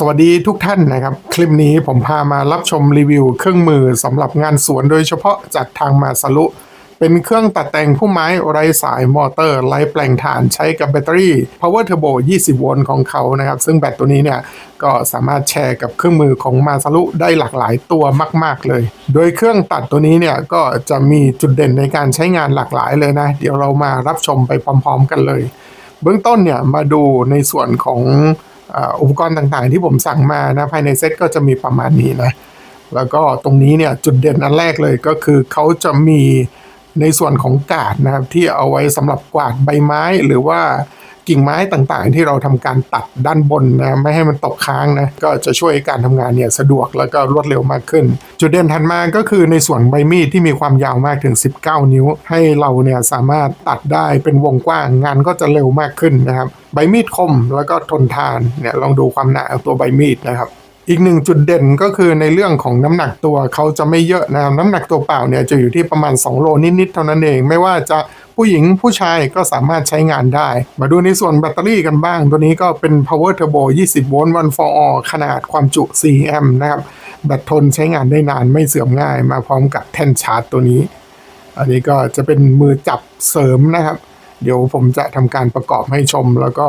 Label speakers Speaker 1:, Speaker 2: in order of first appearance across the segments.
Speaker 1: สวัสดีทุกท่านนะครับ คลิปนี้ผมพามารับชมรีวิวเครื่องมือสำหรับงานสวนโดยเฉพาะจากทางมาสลุ เป็นเครื่องตัดแต่งผู้ไม้ไร้สายมอเตอร์ไร้แปลงถ่านใช้กับแบตเตอรี่ Power Turbo 20 โวลต์ของเขานะครับ ซึ่งแบตตัวนี้เนี่ยก็สามารถแชร์กับเครื่องมือของมาสลุได้หลากหลายตัวมาก ๆ เลย โดยเครื่องตัดตัวนี้เนี่ยก็จะมีจุดเด่นในการใช้งานหลากหลายเลยนะ เดี๋ยวเรามารับชมไปพร้อม ๆ กันเลย เบื้องต้นเนี่ยมาดูในส่วนของ อุปกรณ์ต่างๆ ที่ผมสั่งมานะภายในเซ็ตก็จะมีประมาณนี้นะ แล้วก็ตรงนี้เนี่ยจุดเด่นอันแรกเลยก็คือเขาจะมี ในส่วนของกาดนะครับที่เอาไว้สำหรับกวาดใบไม้หรือว่ากิ่งไม้ต่างๆ ที่เราทำการตัดด้านบนนะไม่ให้มันตกค้างนะก็จะช่วยการทำงานเนี่ยสะดวกแล้วก็รวดเร็วมากขึ้น จุดเด่นถัดมาก็คือในส่วนใบมีดที่มีความยาวมากถึง 19 นิ้ว ให้เราเนี่ยสามารถตัดได้เป็นวงกว้างงานก็จะเร็วมากขึ้นนะครับใบมีดคมแล้วก็ทนทานเนี่ยลองดูความหนาของตัวใบมีดนะครับ อีกหนึ่งจุดเด่นก็คือในเรื่องของน้ำหนักตัวเขาจะไม่เยอะนะครับน้ำหนักตัวเปล่าเนี่ยจะอยู่ที่ประมาณ 2 โลนิดๆเท่านั้นเอง ไม่ว่าจะผู้หญิงผู้ชายก็สามารถใช้งานได้ มาดูในส่วนแบตเตอรี่กันบ้าง ตัวนี้ก็เป็น power turbo 20 โวลต์ one for all ขนาดความจุ 4 แอมป์นะครับ แบตทนใช้งานได้นานไม่เสื่อมง่าย มาพร้อมกับแท่นชาร์จตัวนี้ อันนี้ก็จะเป็นมือจับเสริมนะครับ เดี๋ยวผมจะทำการประกอบให้ชม แล้วก็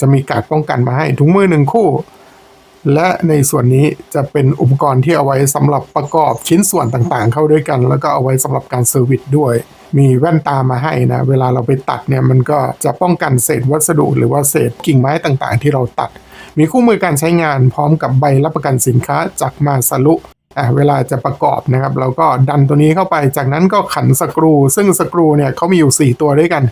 Speaker 1: จะมีการป้องกันมาให้ถุงมือหนึ่งคู่ และในส่วนนี้จะเป็นอุปกรณ์ที่เอาไว้สำหรับประกอบชิ้นส่วนต่างๆ เข้าด้วยกัน แล้วก็เอาไว้สำหรับการเซอร์วิสด้วย มีแว่นตามาให้นะ เวลาเราไปตัดเนี่ยมันก็จะป้องกันเศษวัสดุ หรือว่าเศษกิ่งไม้ต่างๆ ที่เราตัด มีคู่มือการใช้งานพร้อมกับใบรับประกันสินค้าจากมาสลุอะเวลาจะประกอบนะครับเราก็ดันตัวนี้เข้าไป จากนั้นก็ขันสกรู ซึ่งสกรูเนี่ยเขามีอยู่ 4 ตัวด้วยกัน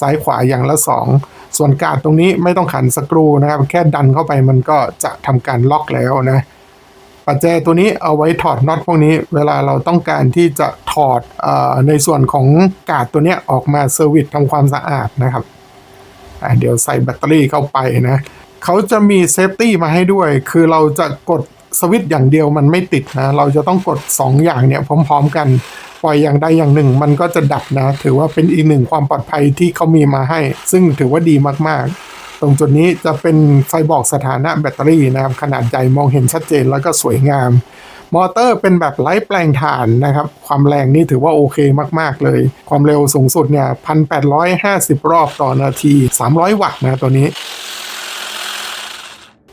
Speaker 1: ซ้ายขวาอย่างละ 2 ส่วนกาดตรงนี้ไม่ต้องขันสกรูนะครับ แค่ดันเข้าไปมันก็จะทำการล็อกแล้วนะปัจแจตัวนี้เอาไว้ถอดน็อตพวกนี้ เวลาเราต้องการที่จะถอดอในส่วนของกาดตัวนี้ออกมาเซอร์วิสทำความสะอาดนะครับเดี๋ยวใส่แบตเตอรี่เข้าไปนะเขาจะมีเซฟตี้มาให้ด้วย คือเราจะกด สวิตช์อย่างเดียวมันไม่ติดนะ เราจะต้องกด 2 อย่างเนี่ยพร้อม ๆ กัน ปล่อยอย่างใดอย่างหนึ่ง มันก็จะดับนะ ถือว่าเป็นอีกหนึ่งความปลอดภัยที่เขามีมาให้ ซึ่งถือว่าดีมากๆ ตรงจุดนี้จะเป็นไฟบอกสถานะแบตเตอรี่นะครับ ขนาดใหญ่มองเห็นชัดเจนแล้วก็สวยงาม มอเตอร์เป็นแบบไร้แปลงถ่านนะครับ ความแรงนี่ถือว่าโอเคมากๆเลย ความเร็วสูงสุดเนี่ย 1,850 รอบต่อนาที 300 วัตต์นะตัวนี้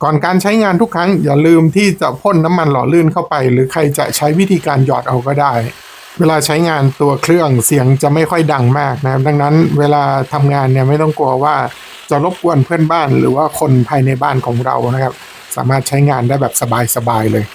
Speaker 1: ก่อนการใช้งานทุกครั้งอย่าลืมที่จะพ่นน้ำมันหล่อลื่นเข้าไป หรือใครจะใช้วิธีการหยอดเอาก็ได้ เวลาใช้งานตัวเครื่องเสียงจะไม่ค่อยดังมากนะครับดังนั้นเวลาทำงานเนี่ยไม่ต้องกลัวว่าจะรบกวนเพื่อนบ้านหรือว่าคนภายในบ้านของเรานะครับ สามารถใช้งานได้แบบสบายๆเลย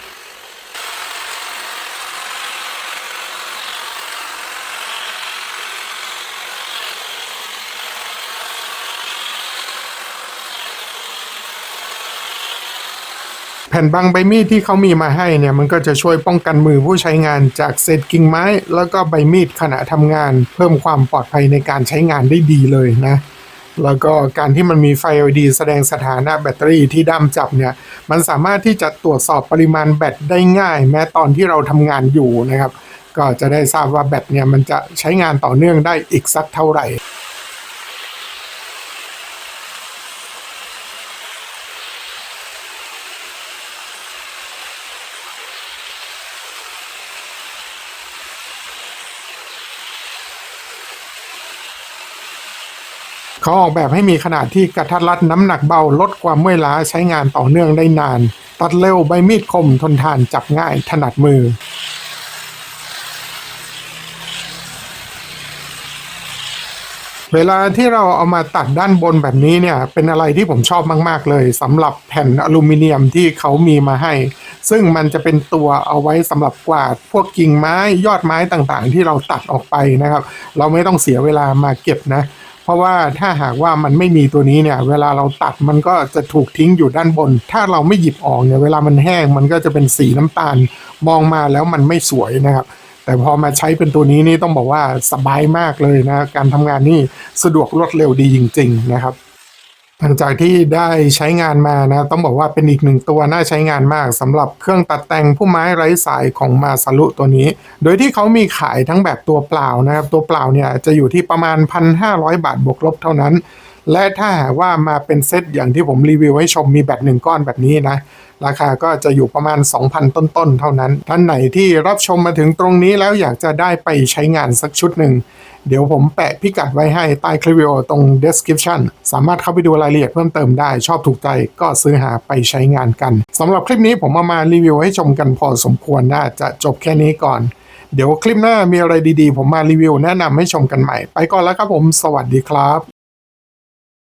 Speaker 1: แผ่นบางใบมีดที่เขามีมาให้เนี่ยมันก็จะช่วยป้องกันมือผู้ใช้งานจากเศษกิ่งไม้ แล้วก็ใบมีดขณะทำงาน เพิ่มความปลอดภัยในการใช้งานได้ดีเลยนะแล้วก็การที่มันมีไฟ LED แสดงสถานะแบตเตอรี่ที่ด้ามจับเนี่ยมันสามารถที่จะตรวจสอบปริมาณแบตได้ง่าย แม้ตอนที่เราทำงานอยู่นะครับ ก็จะได้ทราบว่าแบตเนี่ยมันจะใช้งานต่อเนื่องได้อีกสักเท่าไหร่ เขาออกแบบให้มีขนาดที่กระทัดรัดน้ำหนักเบาลดความเมื่อยล้าใช้งานต่อเนื่องได้นาน ตัดเร็วใบมีดคมทนทานจับง่ายถนัดมือ เวลาที่เราเอามาตัดด้านบนแบบนี้เนี่ยเป็นอะไรที่ผมชอบมากๆเลยสำหรับแผ่นอลูมิเนียมที่เขามีมาให้ ซึ่งมันจะเป็นตัวเอาไว้สำหรับกวาดพวกกิ่งไม้ยอดไม้ต่างๆ ที่เราตัดออกไปนะครับ เราไม่ต้องเสียเวลามาเก็บนะ ราะว่าถ้าหากว่ามันไม่มีตัวนี้เนี่ย เวลาเราตัดมันก็จะถูกทิ้งอยู่ด้านบน ถ้าเราไม่หยิบออกเนี่ยเวลามันแห้งมันก็จะเป็นสีน้ำตาล มองมาแล้วมันไม่สวยนะครับ แต่พอมาใช้เป็นตัวนี้นี่ต้องบอกว่าสบายมากเลยนะ การทำงานนี่สะดวกรวดเร็วดีจริง ๆ นะครับ หลังจากที่ได้ใช้งานมานะต้องบอกว่าเป็นอีกหนึ่งตัวน่าใช้งานมากสำหรับเครื่องตัดแต่งผู้ไม้ไร้สายของมาซารุตัวนี้ โดยที่เขามีขายทั้งแบบตัวเปล่านะครับ ตัวเปล่าเนี่ยจะอยู่ที่ประมาณ 1,500 บาทบวกลบเท่านั้น และถ้าหากว่ามาเป็นเซตอย่างที่ผมรีวิวให้ชมมีแบตหนึ่งก้อนแบบนี้นะ ราคาก็จะอยู่ประมาณ 2,000 ต้นๆ เท่านั้น ท่านไหนที่รับชมมาถึงตรงนี้แล้วอยากจะได้ไปใช้งานสักชุดหนึ่ง เดี๋ยวผมแปะพิกัดไว้ให้ใต้คลิปวิดีโอตรง description สามารถเข้าไปดูรายละเอียดเพิ่มเติมได้ ชอบถูกใจก็ซื้อหาไปใช้งานกันสำหรับคลิปนี้ผมเอามารีวิวให้ชมกันพอสมควรน่าจะจบแค่นี้ก่อน เดี๋ยวคลิปหน้ามีอะไรดีๆ ผมมารีวิวแนะนำให้ชมกันใหม่ ไปก่อนแล้วครับผม สวัสดีครับ